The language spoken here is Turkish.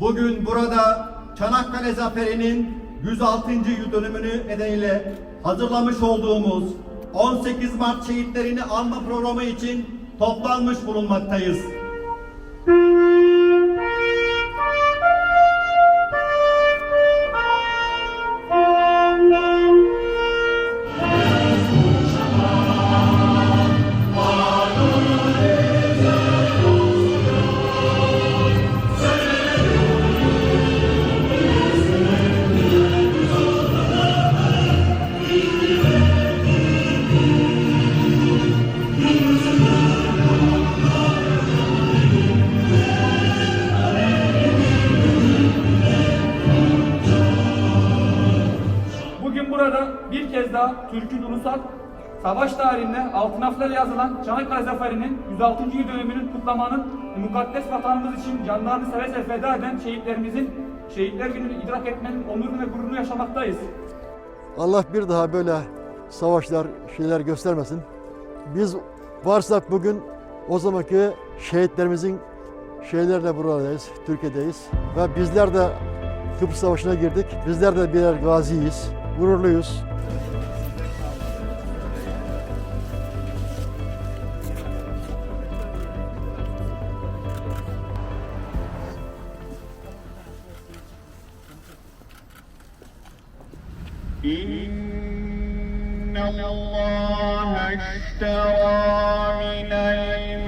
Bugün burada Çanakkale Zaferi'nin 106. yıl dönümünü nedeniyle hazırlamış olduğumuz 18 Mart şehitlerini anma programı için toplanmış bulunmaktayız. Bugün burada bir kez daha Türk'ün ulusal savaş tarihinde altın harflerle yazılan Çanakkale Zaferi'nin 106. yıl dönümünün kutlamanın mukaddes vatanımız için canlarını seve seve feda eden şehitlerimizin şehitler gününü idrak etmenin onurunu ve gururunu yaşamaktayız. Allah bir daha böyle savaşlar, şeyler göstermesin. Biz varsak bugün o zamanki şehitlerimizin şeylerle buradayız, Türkiye'deyiz. Ve bizler de Kıbrıs Savaşı'na girdik. Bizler de birer gaziyiz, gururluyuz. إن الله اشترى من المؤمنين